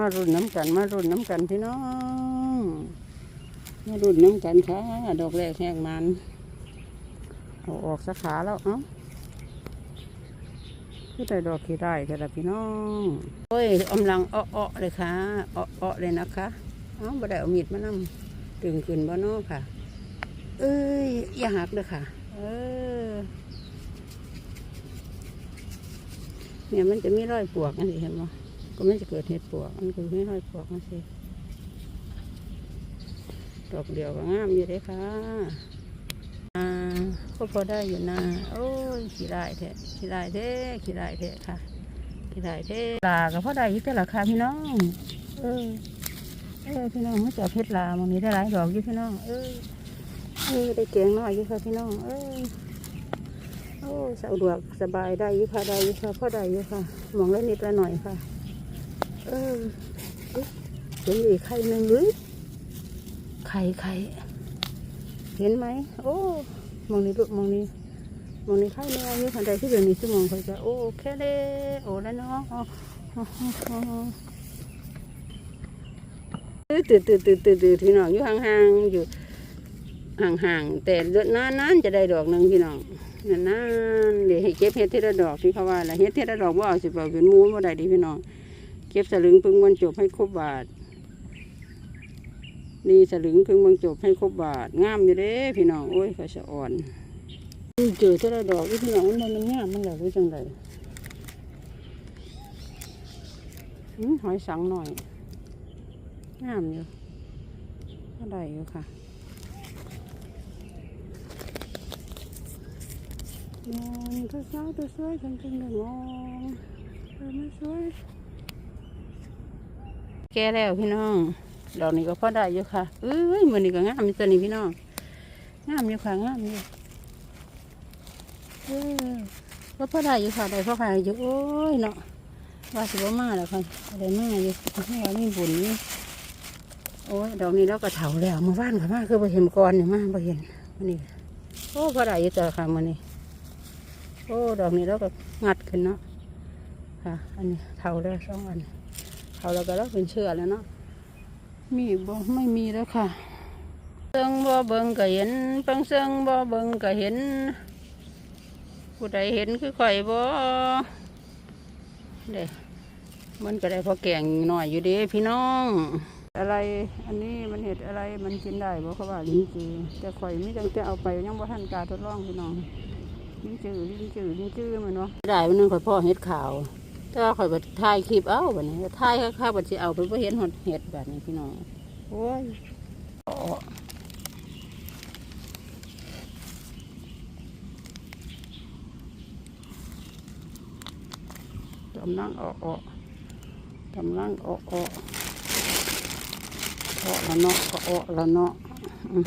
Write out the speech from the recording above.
มารุ่นน้ำกัน มารุ่นน้ำกันพี่น้อง มารุ่นน้ำกันค่ะ ดอกแรกแหกมันเอาออกสาขาแล้วเอ้าคือแต่ดอกขี้ได้ค่ะล่ะพี่น้องโอ้ยอำลังอ้อๆเลยค่ะอ้อๆเลยนะคะเอ้าบ่ได้เอามีดมานำดึงขึ้นบ่เนอค่ะ เอ้ยอย่าหักเลยค่ะ เออเนี่ยมันจะมีรอยปวกอันนี้เห็นไหม ก็มันจะเกิดเห็ดปวก มันคือไม่รอยปวกนั่นสิดอกเดียวก็งามอยู่เลยค่ะอ่าก็พอได้อยู่นะโอ้ยขี้ได้แท้ขี้ได้แท้ขี้ได้แท้ค่ะขี้ได้แท้ลาก็พอได้อยู่แต่ละค่ะพี่น้อง เออ เออพี่น้องเขาจะเพชรลามันมีได้หลายดอกอยู่พี่น้อง เออ เออได้เก่งน้อยอยู่ค่ะพี่น้อง เออโอ้สะดวกสบายได้ยู่ค่ะได้ยู่ค่ะพ่อได้ยู่ค่ะมองแล้วนิดละหน่อยค่ะ เออเห็นอีกไข่หนึ่งหรือไข่ไข่เห็นไหมโอ้มองนี้ลูกมองนี้มองนี้ไข่แมวอยู่ค่ะได้ที่เดี๋ยวนี้ชั่วโมงเขาจะโอ้แค่เด้โอ้แล้วเนาะตื่นตื่นตื่นตื่นตื่นพี่น้องอยู่ห่างๆอยู่ห่างๆแต่นานๆจะได้ดอกหนึ่งพี่น้องนั่นๆเดี๋ยวให้เก็บเห็ดเทละดอกที่เขาว่าละเห็ดเทละดอกว่าเอาสิบเอาเป็นมูนว่าได้ดีพี่น้อง เก็บสลึงพึงบรรจบให้ครบบาท นี่สลึงพึงบรรจบให้ครบบาทงามอยู่เด้พี่น้องโอ้ยขาสะอ่อนเจอเทละดอกพี่น้องมันมันงามมันเหลือไว้จังไรหืมหอยสังหน่อยงามอยู่ก็ได้อยู่ค่ะมองตัวสาวตัวสวยจังจังเลยมองเออไม่สวย แก่แล้วพี่น้อง ดอกนี้ก็พอได้อยู่ค่ะเอ้ยมือนี้ก็งามตัวนี้พี่น้อง งามอยู่ค่ะงามอยู่เออก็พอได้อยู่ค่ะได้พอขายอยู่โอ้ยเนาะว่าสิบ่มาแล้วค่ะได้มาอยู่ให้เรามีบุญนี่โอ้ยดอกนี้เราก็เถาแล้วเมื่านค่ะมาคือไปเห็นก่อนเนี่ยมาไปเห็นวันนี้โอ้พอได้อยู่ตัวค่ะมือนี้โอ้ดอกนี้เราก็งัดขึ้นเนาะค่ะ อันนี้เท่าแล้วสองอัน เท่าแล้วก็เราเป็นเชื่อแล้วเนาะมีบ่ไม่มีแล้วค่ะเซิงบ่เบิ่งก็เห็นปังเซิงบ่เบิ่งก็เห็นผู้ใดเห็นคือข่อยบ่เด้มันก็ได้พอแกงหน่อยอยู่เดีพี่น้อง อะไรอันนี้มันเห็ดอะไรมันกินได้บ่เขาว่าลิ้นจีแต่ข่อยไม่จังจะเอาไปยังบ่ทันกล้าทดลองพี่น้องลิ้นจืดลิ้นจืดลิ้นจืดมันเนาะได้วันนึงข่อยพ่อเห็ดขาว แต่ว่าข่อยไปถ่ายคลิปเอ้าแบบนี้ถ่ายข้าวๆบัดสิเอาไปเพื่อเห็นหดเห็ดแบบนี้พี่น้องโอ้ยอ้อตำลังอ้ออ้อกำลังอ้ออ้ออ้อละเนาะก็อ้อละเนาะอืม